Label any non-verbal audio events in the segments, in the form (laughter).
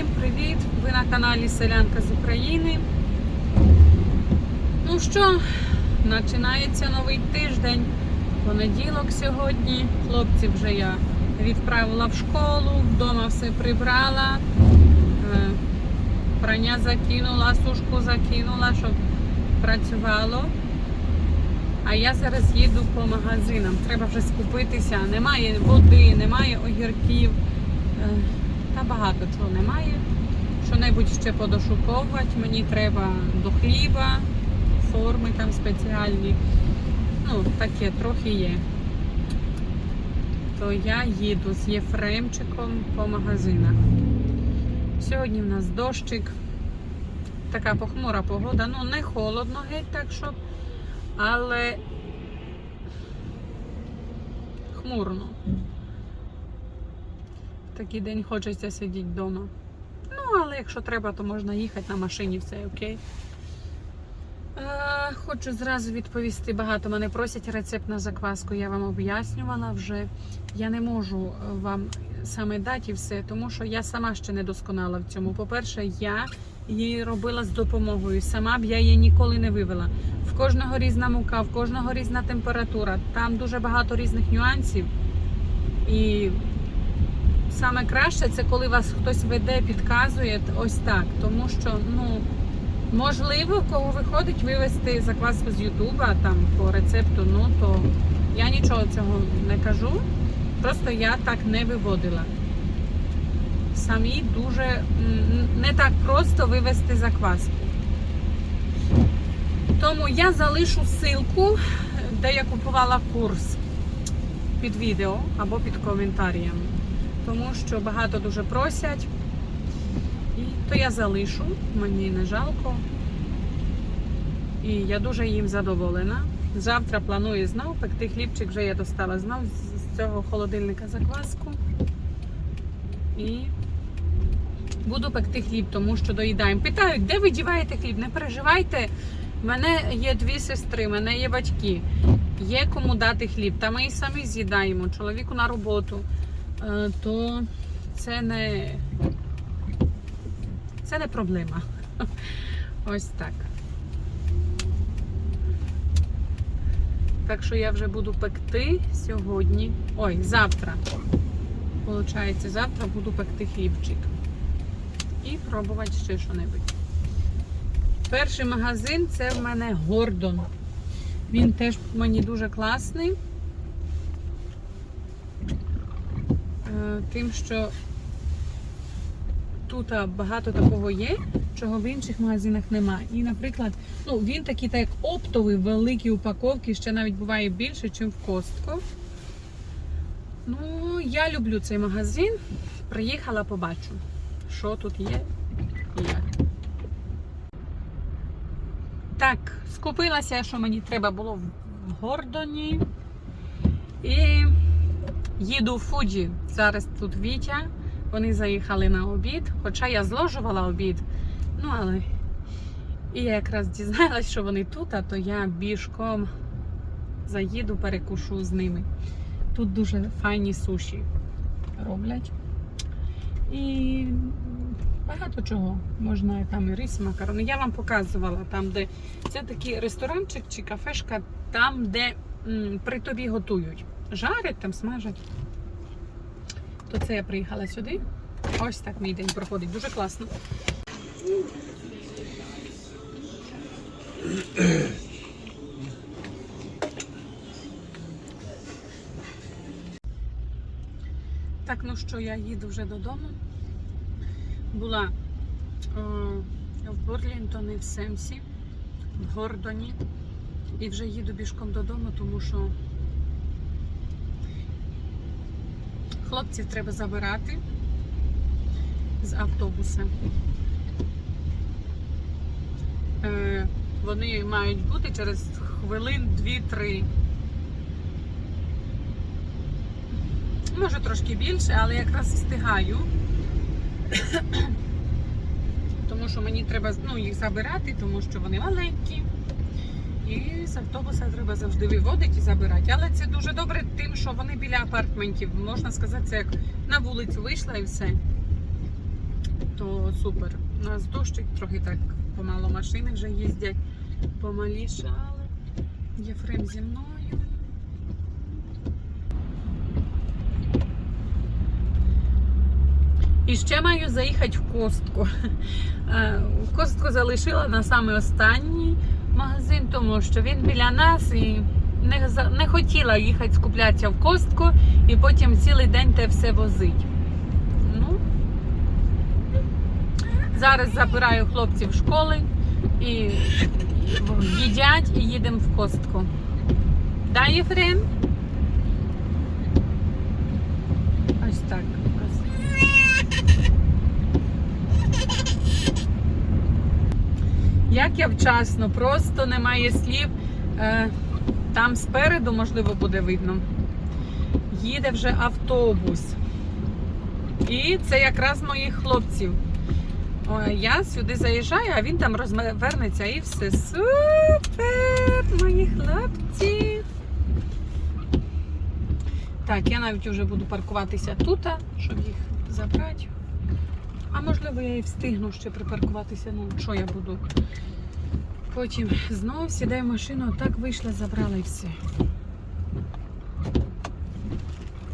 Всім привіт! Ви на каналі Селянка з України. Ну що, починається новий тиждень. Понеділок сьогодні. Хлопців вже я відправила в школу, вдома все прибрала, е, прання закинула, сушку закинула, щоб працювало. А я зараз їду по магазинам. Треба вже скупитися. Немає води, немає огірків. Багато чого немає. Що-небудь ще подошуковувати. Мені треба до хліба, форми там спеціальні. Ну, таке трохи є. То я їду з Єфремчиком по магазинах. Сьогодні в нас дощик. Така похмура погода. Ну, не холодно геть, так що, але хмурно. Такий день хочеться сидіти вдома. Ну, але якщо треба, то можна їхати на машині, все окей. Е, хочу зразу відповісти. Багато мене просять рецепт на закваску. Я вам об'яснювала вже. Я не можу е, вам саме дати все, тому що я сама ще не досконала в цьому. По-перше, я її робила з допомогою. Сама б я її ніколи не вивела. В кожного різна мука, в кожного різна температура. Там дуже багато різних нюансів. І саме краще це коли вас хтось веде, підказує ось так. Тому що, ну, можливо, кого виходить вивести закваску з Ютуба там по рецепту, ну то я нічого цього не кажу. Просто я так не виводила. Самі дуже не так просто вивести закваску. Тому я залишу ссылку, де я купувала курс під відео або під коментарем. Тому що багато дуже просять. І то я залишу, мені не жалко. І я дуже їм задоволена. Завтра планую знов пекти хлібчик, вже я достала знов з цього холодильника закваску. І буду пекти хліб, тому що доїдаємо. Питають, де ви діваєте хліб? Не переживайте. В мене є дві сестри, в мене є батьки. Є кому дати хліб. Та ми і самі з'їдаємо. Чоловіку на роботу. То це не, це не проблема. (laughs) Ось так. Так що я вже буду пекти сьогодні. Ой, завтра. Получається, завтра буду пекти хлібчик. І пробувати ще що-небудь. Перший магазин це в мене Гордон. Він теж мені дуже класний. Е, Тим, що тут багато такого є, чого в інших магазинах немає. І, наприклад, ну, він такий так оптовий, великі упаковки, ще навіть буває більше, ніж в Костко. Ну, я люблю цей магазин. Приїхала, побачу, що тут є і як. Так, скупилася, що мені треба було в Гордоні. І їду в Фуджі. Зараз тут Вітя. Вони заїхали на обід, хоча я зложувала обід. Ну, але і я якраз дізналась, що вони тут, а то я бішком заїду, перекушу з ними. Тут дуже файні суші роблять. І багато чого. Можна там і рис, макарони. Я вам показувала там, де це такий ресторанчик чи кафешка, там, де м, при тобі готують. Жарять там, смажать. То це я приїхала сюди. Ось так мій день проходить. Дуже класно. Так, ну що, я їду вже додому. Була е, в Борлінтоні, в Семсі, в Гордоні. І вже їду бішком додому, тому що хлопців треба забирати з автобуса. Е, вони мають бути через хвилин 2-3. Може трошки більше, але якраз встигаю. Тому що мені треба ну, їх забирати, тому що вони маленькі. І з автобуса треба завжди виводити і забирати. Але це дуже добре тим, що вони біля апартментів. Можна сказати, це як на вулицю вийшла і все. то супер. У нас дощик, трохи так помало машини вже їздять, помаліше, але Єфрем зі мною. І ще маю заїхати в костку. Е, костку залишила на саме останній магазин, тому що він біля нас і не, не хотіла їхати скуплятися в костку і потім цілий день те все возить. Ну, зараз забираю хлопців школи і їдять і їдемо в костку. Да, Єфрем? Ось так. Ось. Як я вчасно, просто немає слів. Е, Там спереду, можливо, буде видно. Їде вже автобус. І це якраз моїх хлопців. Я сюди заїжджаю, а він там розвернеться і все. Супер! Мої хлопці! Так, я навіть вже буду паркуватися тут, щоб їх забрати. А можливо, я і встигну ще припаркуватися. Ну, що я буду? Потім знов сідаю в машину, так вийшла, забрала і все.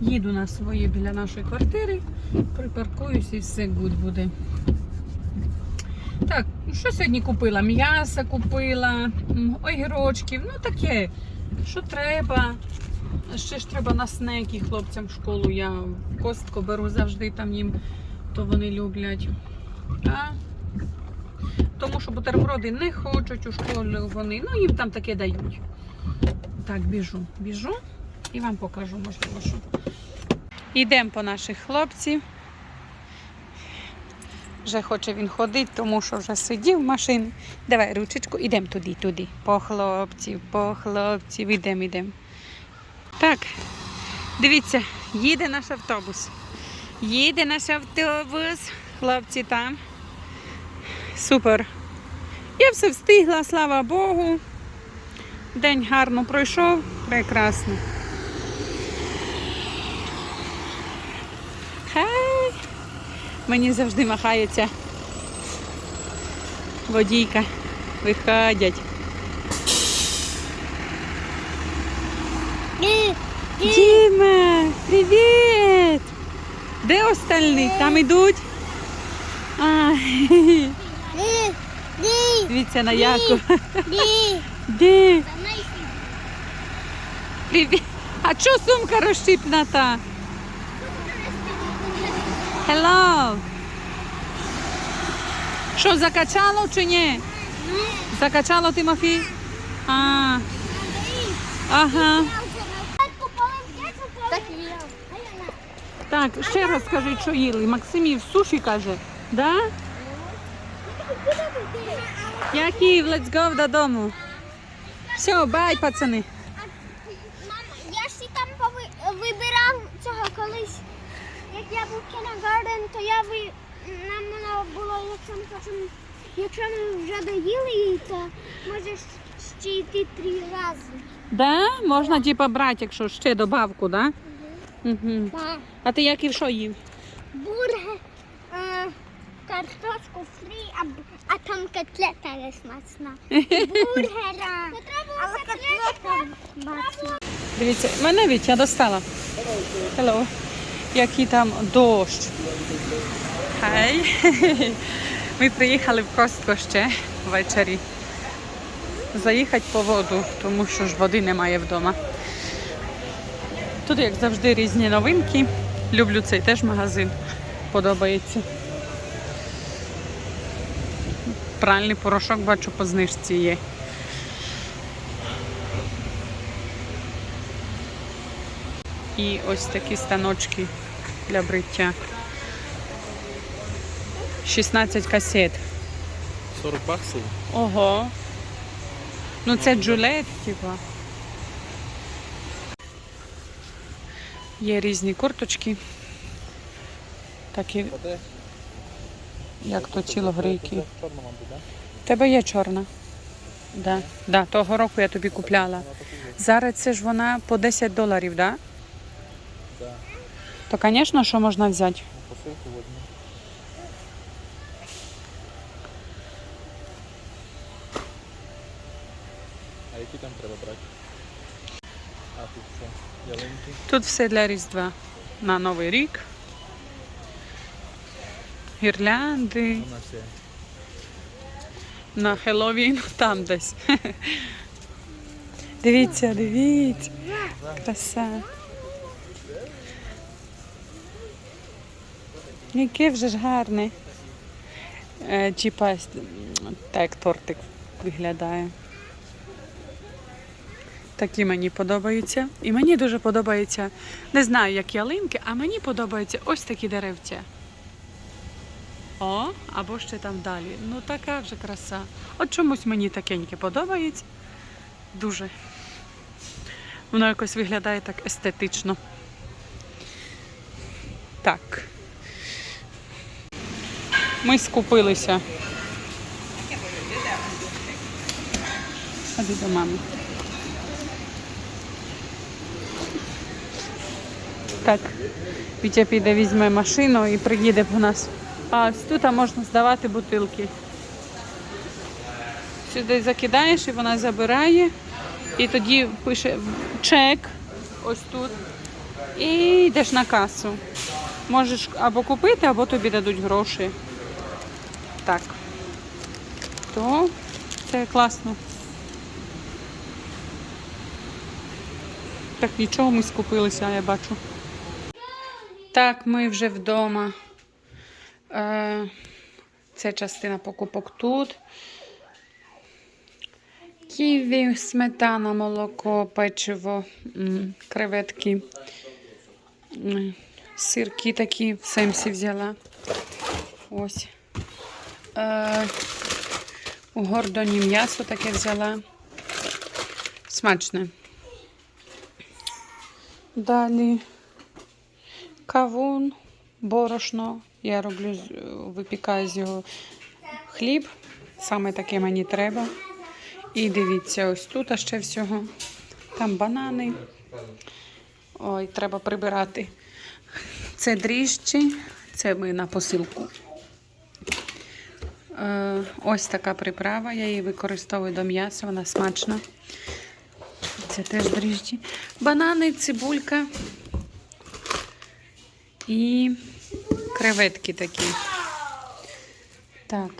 Їду на своє біля нашої квартири, припаркуюсь і все гуд буде. Так, ну, що сьогодні купила? М'яса купила, огірочків, ну таке, що треба. Ще ж треба на снеки хлопцям в школу. Я костку беру завжди там їм, то вони люблять. А тому що бутерброди не хочуть у школі вони, ну їм там таке дають. Так, біжу, біжу і вам покажу, можливо, що. Йдемо по наших хлопців. Вже хоче він ходити, тому що вже сидів в машині. Давай ручечку, йдемо туди, туди. По хлопців, по хлопців, йдемо, йдемо. Так, дивіться, їде наш автобус. Їде наш автобус. Хлопці там. Супер. Я все встигла, слава Богу. День гарно пройшов, прекрасно. Хай! Мені завжди махається водійка. Виходять. Діма, привіт! Де остальні? Там ідуть? А, дивіться на яку. Де? (laughs) Привіт. А чого сумка розщіпната? Hello. Що, закачало чи ні? Закачало Тимофій? А, ага. Так ще раз скажи, що їли. Максимів суші каже. Да? Яків, let's go додому. Все, бай, пацани. Мама, я ж і там пови- вибирав цього колись. Як я був kindergarten, то я ви нам воно було, якщо ми хочемо, якщо ми вже доїли її, то можеш ще йти три рази. Да? Можна типа брати, якщо ще добавку, да? Угу. А ти Яків що їв? Е, картошку фрі, а, а там котлета не смачна. (laughs) Бургера. Але котлета смачна. Дивіться, мене Вітя достала. Hello. Який там дощ. Хай. Ми приїхали в Костко ще ввечері. Заїхати по воду, тому що ж води немає вдома. Тут, як завжди, різні новинки. Люблю цей теж магазин. Подобається. Пральний порошок, бачу, по знижці є. І ось такі станочки для бриття. 16 касет. 40 баксів. Ого. Ну це джулет, типа. Є різні курточки. Такі? як то точило грейки. Тебе є чорна? Да. Да, Того року я тобі купляла. Зараз це ж вона по 10 доларів, да? Да. То, звісно, що можна взяти? Ну, посилку в. А які там треба брати? А тут все. Ялинки. Тут все для Різдва на Новий рік. Гірлянди. На Хеллоуін там десь. (laughs) Дивіться, дивіться. Краса. Яке вже ж гарне. Е, Типа так тортик виглядає. Такі мені подобаються. І мені дуже подобається, не знаю, як ялинки, а мені подобаються ось такі деревця. О, або ще там далі. Ну така вже краса. От чомусь мені такеньке подобається. Дуже. Воно якось виглядає так естетично. Так. Ми скупилися. Ходи до мами. Так. Вітя піде візьме машину і приїде по нас. А ось тут можна здавати бутилки. Сюди закидаєш і вона забирає. І тоді пише чек ось тут. І йдеш на касу. Можеш або купити, або тобі дадуть гроші. Так. То це класно. Так, нічого ми скупилися, я бачу. Так, ми вже вдома. Е, Це частина покупок тут. Ківі, сметана, молоко, печиво, креветки, сирки такі Семсі взяла. Ось. Е, у Гордоні м'ясо таке взяла. Смачне. Далі кавун, борошно. Я роблю, випікаю з його хліб. Саме таке мені треба. І дивіться, ось тут ще всього. Там банани. Ой, треба прибирати. Це дріжджі, це ми на посилку. Е, ось така приправа, я її використовую до м'яса, вона смачна. Це теж дріжджі. Банани, цибулька і креветки такі. Так.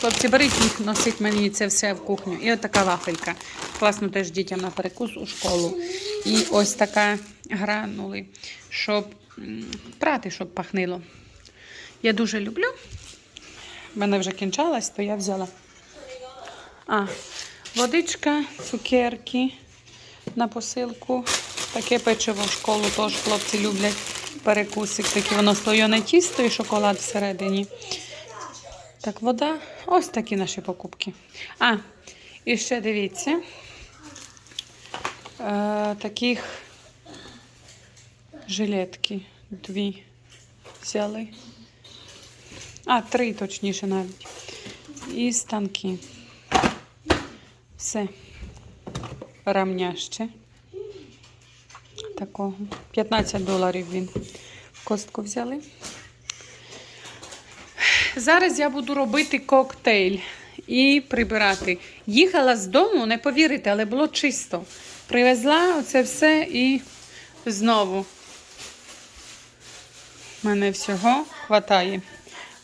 Хлопці, беріть їх, носить мені це все в кухню. І от вафелька. Класно теж дітям на перекус у школу. І ось така гранули, щоб прати, щоб пахнило. Я дуже люблю. В мене вже кінчалась, то я взяла. А, водичка, цукерки на посилку. Таке печиво в школу теж хлопці люблять. Перекусик такий, воно слоєне тісто і шоколад всередині. Так, вода. Ось такі наші покупки. А, і ще дивіться. Е, таких жилетки. Дві взяли. А, три точніше навіть. І станки. Все. Рамня ще. Такого. 15 доларів він. В костку взяли. Зараз я буду робити коктейль і прибирати. Їхала з дому, не повірите, але було чисто. Привезла оце все і знову. Мене всього хватає.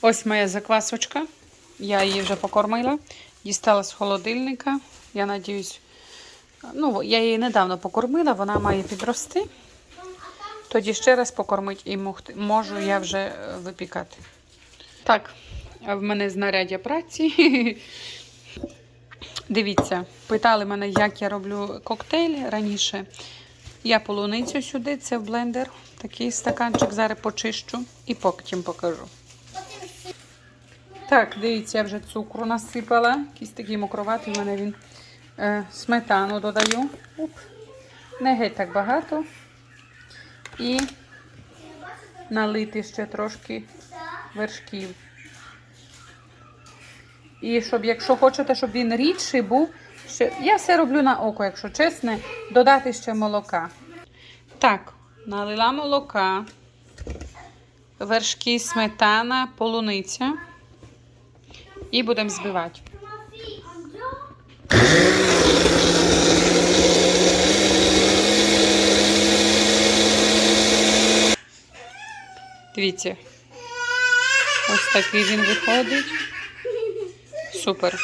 Ось моя заквасочка. Я її вже покормила. Дістала з холодильника. Я надіюсь, ну, я її недавно покормила, вона має підрости. Тоді ще раз покормить і можу я вже е, випікати. Так, в мене знаряддя праці. (laughs) Дивіться, питали мене, як я роблю коктейль раніше. Я полуницю сюди, це в блендер. Такий стаканчик зараз почищу і потім покажу. Так, дивіться, я вже цукру насипала. Якийсь такий мокроватий в мене він. Е, сметану додаю. Не геть так багато. І налити ще трошки вершків. І щоб, якщо хочете, щоб він рідший був, ще, я все роблю на око, якщо чесне, додати ще молока. Так, налила молока, вершки, сметана, полуниця. І будемо збивати. Дивіться. Ось такий він виходить. Супер.